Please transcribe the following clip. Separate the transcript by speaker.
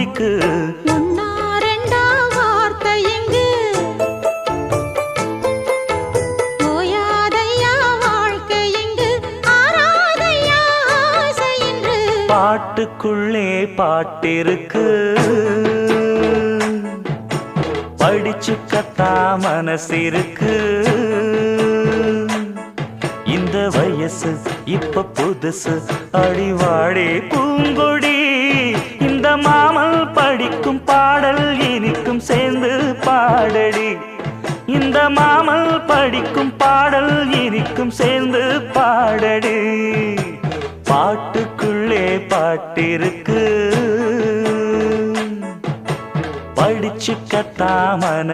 Speaker 1: நொடிக்கு பாட்டுக்குள்ளே பாட்டிருக்கு. படிச்சுக்கத்தா மனசிருக்கு. இந்த வயசு இப்ப புதுசு அடிவாடே பூங்கொழி படிக்கும் பாடல் இனிக்கும் சேர்ந்து பாடடி. இந்த மாமல் படிக்கும் பாடல் இனிக்கும் சேர்ந்து பாடடி. பாட்டுக்குள்ளே பாட்டிருக்கு. படிச்சு கத்தாமன